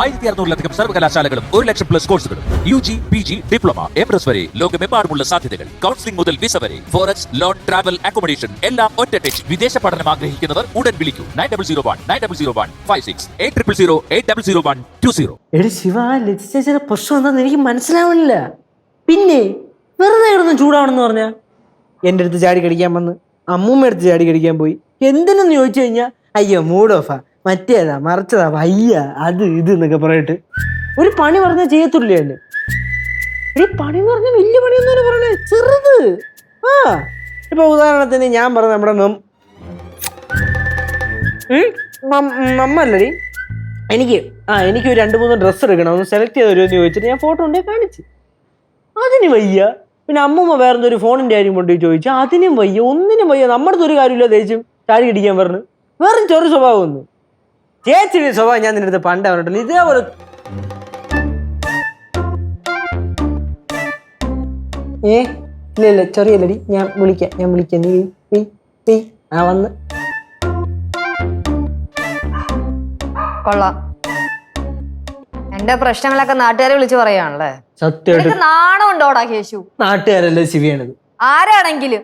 ആയിരത്തി അറുന്നൂറിലധികം സർവകലാശാലകളും ഒരു ലക്ഷം പ്ലസ് കോഴ്സുകളും U G P G diploma M S വരെ ലോകമെമ്പാടുമുള്ള സാധ്യതകൾ. കൗൺസിലിംഗ് മുതൽ വിസ വരെ. ഫോറക്സ് ലോൺ ട്രാവൽ അക്കോമഡേഷൻ എല്ലാം ഒറ്റ ടച്ച് വിദേശ പഠനം ആഗ്രഹിക്കുന്നവർ ഉടൻ വിളിക്കൂ. Nine double zero one nine double zero one five six eight triple zero eight double zero one two zero. എടി ശിവ ലജിച്ചേച്ചിയുടെ പ്രശ്നം എന്താണെന്ന് എനിക്ക് മനസ്സിലാവുന്നില്ല പിന്നെ വെറുതെ കിടന്ന് ചൂടാവണമെന്ന് പറഞ്ഞ? എന്റെ അടുത്ത് ചാടി കടിക്കാൻ വന്ന് അമ്മൂമ്മ അടുത്ത് ചാടി കടിക്കാൻ പോയി. എന്തിനെന്ന് ചോദിച്ചു കഴിഞ്ഞാൽ അയ്യോ മൂഡ് ഓഫാ മറ്റേതാ മറിച്ചതാ വയ്യ അത് ഇത് എന്നൊക്കെ പറയട്ട് ഒരു പണി പറഞ്ഞാൽ ചെയ്യത്തില്ലേ എന്നെ ഒരു പണി പറഞ്ഞ വലിയ പണിയൊന്നും പറയണേ ചെറുത്. ആ ഇപ്പൊ ഉദാഹരണത്തിന് ഞാൻ പറഞ്ഞ നമ്മുടെ നമ്മല്ലടി എനിക്ക് ആ എനിക്ക് ഒരു രണ്ട് മൂന്ന് ഡ്രസ്സ് എടുക്കണം ഒന്ന് സെലക്ട് ചെയ്ത് വരുമെന്ന് ചോദിച്ചിട്ട് ഞാൻ ഫോട്ടോ ഉണ്ടേ കാണിച്ചു. അതിന് വയ്യ. പിന്നെ അമ്മൂമ്മ വേറെ ഒരു ഫോണിന്റെ കാര്യം കൊണ്ടുപോയി ചോദിച്ചു. അതിനും വയ്യ ഒന്നിനും വയ്യ. നമ്മുടെ ഒരു കാര്യമില്ല തേച്ചും താഴെ ഇടിക്കാൻ പറഞ്ഞു. വേറെ ചെറു സ്വഭാവം ഒന്നും. ചേച്ചിയുടെ സ്വഭാവം ഞാൻ നിന്റെ അടുത്ത് പണ്ട് പറഞ്ഞിട്ടില്ല ഇതേ ഒരു ഏ? ഇല്ല ഇല്ല ചെറിയല്ലടി. ഞാൻ വിളിക്കാം ഞാൻ വിളിക്കാം. നീ നീ നീ. ആ വന്ന്. കൊള്ളാം. എന്റെ പ്രശ്നങ്ങളൊക്കെ നാട്ടുകാരെ വിളിച്ചു പറയാണല്ലേ സത്യമായിട്ട് നാണം ഉണ്ടോടാ കേശു? നാട്ടുകാരല്ലേ ശിവിയാണിത്? ആരാണെങ്കിലും.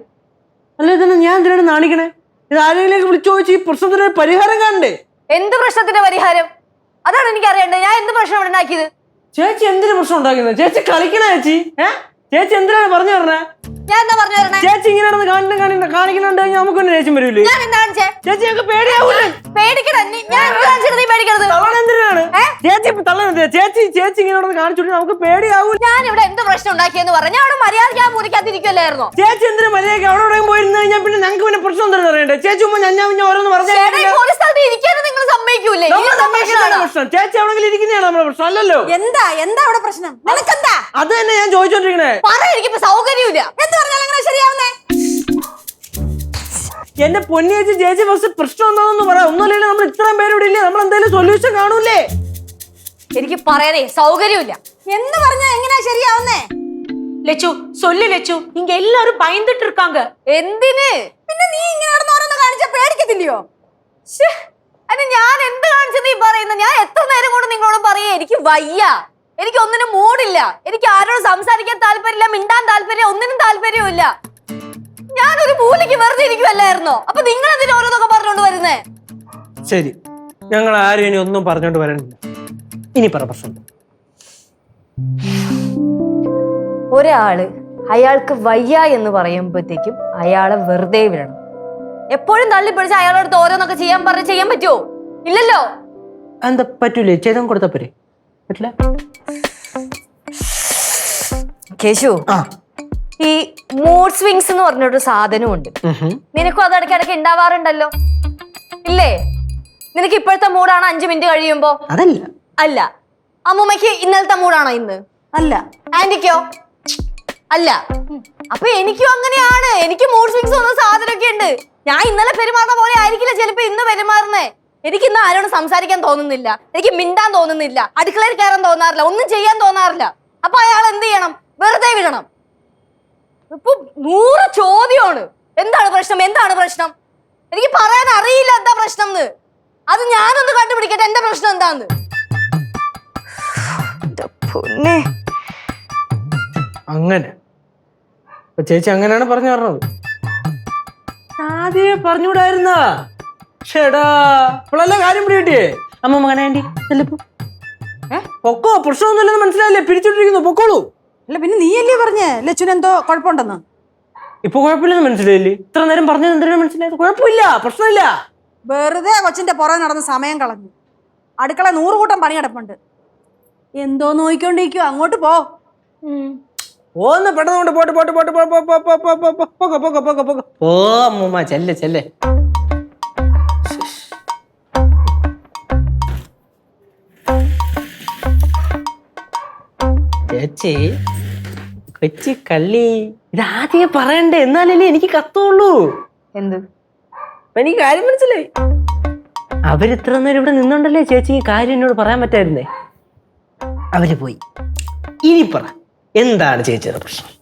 അല്ല ഇതന്നെ ഞാൻ എന്തിനാണ് നാണിക്കണേ? ഇത് ആരെങ്കിലും വിളിച്ചു ചോദിച്ച് ഈ പ്രശ്നത്തിന് പരിഹാരം കാണണ്ടേ? എന്ത് പ്രശ്നത്തിന്റെ പരിഹാരം? അതാണ് എനിക്ക് അറിയേണ്ടത് ഞാൻ എന്ത് പ്രശ്നം ഉണ്ടാക്കിയത്? ചേച്ചി എന്തിനു പ്രശ്നം ഉണ്ടാക്കുന്നത് ചേച്ചി കളിക്കണ ചേച്ചി. ചേച്ചി എന്തിനാണ് പറഞ്ഞു പറഞ്ഞേ ഞാൻ എന്താ പറഞ്ഞു തരണേ? ചേച്ചി ഇങ്ങനെ നടന്ന് കാണുന്ന കാണിക്കണം കാണിക്കണുണ്ട് നമുക്ക് തന്നെ ദേഷ്യം വരൂലേ? ഞാൻ എന്താ കാണിച്ചേ ചേച്ചി ഞങ്ങൾക്ക് പേടിയാവൂലേ? പേടിക്കണ ഞാൻ എന്ത് കാണിച്ചിട്ട് നീ പേടിക്കണത്? തള്ളൻ എന്തിനാണ്? ചേച്ചി ഇപ്പൊ തള്ളൻ എന്തിനാ? ചേച്ചി ചേച്ചി ഇങ്ങനെ നടന്ന് കാണിച്ചിട്ട് നമുക്ക് ഞാൻ ഇവിടെ എന്ത് പ്രശ്നം ഉണ്ടാക്കിയെന്ന് പറഞ്ഞു ഞാൻ അവിടെ മര്യാദയ്ക്ക് ആ മുറിക്കകത്തിരിക്കുമല്ലായിരുന്നോ ചേച്ചി എന്തിനു മര്യാദയ്ക്ക് അവിടെ എവിടെയും പോയിരുന്നു കഴിഞ്ഞാൽ പിന്നെ ഞങ്ങൾക്ക് പിന്നെ പ്രശ്നം എന്താണെന്ന് അറിയണ്ടേ? ചേച്ചി ഉമ്മ ഞാൻ ഞാൻ ഓരോന്ന് പറഞ്ഞു സ്ഥലത്ത് നിങ്ങൾ സമ്മതിക്കൂലേ ഈ നമ്മുടെ സമ്മതിക്കണതാണോ? പ്രശ്നം ചേച്ചി എവിടെങ്കിലും ഇരിക്കുന്നതാണ് നമ്മുടെ പ്രശ്നം അല്ലല്ലോ എന്താ എന്താ അവിടെ പ്രശ്നം നിനക്കെന്താ അത് തന്നെ ഞാൻ ചോദിച്ചോണ്ടിരിക്കണേ പറ എനിക്കിപ്പോ സൗകര്യമില്ല എന്ത് പറഞ്ഞാലും അങ്ങനെ ശരിയാവുന്നേ എന്റെ പൊന്നിയേച്ചി ചേച്ചി ഫസ്റ്റ് പ്രശ്നം എന്താണെന്ന് പറ ഒന്നുമില്ലെങ്കിൽ നമ്മൾ ഇത്രയും പേര് ഇവിടെ ഇല്ലേ നമ്മൾ എന്തെങ്കിലും സൊല്യൂഷൻ കാണൂലേ എനിക്ക് പറയാനേ സൗകര്യമില്ല എന്ന് പറഞ്ഞാ എങ്ങനെയാ ശരിയാവുന്നേ லெச்சு சொல்லு லெச்சு இங்க எல்லாரும் பயந்துட்டு இருக்காங்க എന്തിന് പിന്നെ നീ ഇങ്ങനെ നടന്ന് ഓരോന്ന് കാണിച്ചാ പേടിക്കത്തില്ലയോ ശ്ശേ, എനിക്ക് വയ്യ. എനിക്ക് ഒന്നിനും മൂടില്ല. എനിക്ക് ആരോടും സംസാരിക്കാൻ താല്പര്യമില്ല മിണ്ടാൻ താല്പര്യം ഒന്നിനും താല്പര്യമില്ല ഞാനൊരു മൂലയ്ക്ക് വെറുതെ ഇരിക്കുവല്ലായിരുന്നോ? അപ്പൊ നിങ്ങൾ എന്തിനാ ഓരോന്നൊക്കെ പറഞ്ഞോണ്ട് വരുന്നേ? ശരി. ഞങ്ങൾ ആരും ഇനി ഒന്നും പറഞ്ഞോണ്ട് വരണില്ല. ഇനി പറ പ്രശ്നം ഒരാൾ അയാൾക്ക് വയ്യ എന്ന് പറയുമ്പോഴത്തേക്കും അയാളെ വെറുതെ വിടണം. എപ്പോഴും തള്ളിപ്പിടിച്ച് അയാളുടെ അടുത്ത് ഓരോന്നൊക്കെ ചെയ്യാൻ പറഞ്ഞ് ചെയ്യാൻ പറ്റുമോ ഇല്ലല്ലോ? എന്താ പറ്റൂലേ? ചേതം കൊടുത്താ പോരെ. പറ്റില്ല? കേശു ആ. ഈ മൂഡ് സ്വിങ്സ് എന്ന് പറഞ്ഞൊരു സാധനമുണ്ട്. നിനക്കും അത് ഇടയ്ക്കിടയ്ക്ക് ഉണ്ടാവാറുണ്ടല്ലോ ഇല്ലേ? നിനക്ക് ഇപ്പോഴത്തെ മൂടാണ് അഞ്ചു മിനിറ്റ് കഴിയുമ്പോ? അതല്ല. അല്ല. അമ്മൂമ്മയ്ക്ക് ഇന്നലത്തെ മൂടാണോ ഇന്ന്? അല്ല. ആന്റിക്കോ? അല്ല. അപ്പൊ എനിക്കും അങ്ങനെയാണ്. എനിക്ക് മൂഡ് സ്വിങ്സ് വന്ന സാധനമൊക്കെ ഉണ്ട്. ഞാൻ ഇന്നലെ പെരുമാറുന്ന പോലെ ആയിരിക്കില്ല ചിലപ്പോ ഇന്ന് പെരുമാറുന്നേ. എനിക്ക് ഇന്ന് ആരോടും സംസാരിക്കാൻ തോന്നുന്നില്ല. എനിക്ക് മിണ്ടാൻ തോന്നുന്നില്ല. അടുക്കളയിൽ കയറാൻ തോന്നാറില്ല. ഒന്നും ചെയ്യാൻ തോന്നാറില്ല. അപ്പൊ അയാൾ എന്ത് ചെയ്യണം? വെറുതെ വിടണം. ഇപ്പൊ നൂറ് ചോദ്യമാണ്. എന്താണ് പ്രശ്നം? എന്താണ് പ്രശ്നം? എനിക്ക് പറയാൻ അറിയില്ല എന്താ പ്രശ്നം എന്ന് അത് ഞാനൊന്ന് കണ്ടുപിടിക്കട്ടെ. എന്റെ പ്രശ്നം എന്താന്ന്? അങ്ങനെ. ചേച്ചി അങ്ങനെയാണ് പറഞ്ഞു പറഞ്ഞത്. ആദ്യമേ പറഞ്ഞുകൂടായിരുന്നാ? ഷേടാ ഇപ്പോഴല്ലേ കാര്യം പിടികിട്ടിയേ അമ്മ മകനെ ആന്റി ചെല്ലപ്പോ പൊക്കോ പ്രശ്നമൊന്നുമില്ലെന്ന് മനസ്സിലായില്ലേ പിരിച്ചോണ്ടിരിക്കുന്നു പൊക്കോളൂ അല്ല പിന്നെ നീയല്ലേ പറഞ്ഞേ ലച്ചുന് എന്തോ കുഴപ്പമുണ്ടെന്ന് ഇപ്പൊ കുഴപ്പമില്ലെന്ന് മനസ്സിലായില്ലേ ഇത്ര നേരം പറഞ്ഞത് എന്തിനാണ് മനസ്സിലായത് കുഴപ്പമില്ല പ്രശ്നമില്ല വെറുതെ കൊച്ചിന്റെ പുറകെ നടന്ന് സമയം കളഞ്ഞു അടുക്കള നൂറ് കൂട്ടം പണി കിടപ്പുണ്ട് എന്തോ നോയിക്കൊണ്ടിരിക്കുവോ അങ്ങോട്ട് പോ ഒന്ന് പെട്ടെന്ന് കൊണ്ട് പോട്ട് പോട്ട് പോട്ട് പോ, പോ, പോ, പോ, പോ, പോ, പോ, പോ പോ പോ പോ പോ പോ പോ ചെല്ലെ കൊച്ചി കള്ളി. ഇതാദ്യമേ പറയണ്ടേ? എന്നാലല്ലേ എനിക്ക് കത്തുള്ളൂ. എന്ത്? എനിക്ക് കാര്യം മനസ്സിലായി. അവരിത്ര നേരം ഇവിടെ നിന്നുണ്ടല്ലേ ചേച്ചി ഈ കാര്യം എന്നോട് പറയാൻ പറ്റായിരുന്നേ? അവർ പോയി. ഇനി പറ. എന്താണ് ചേച്ചിയുടെ പ്രശ്നം?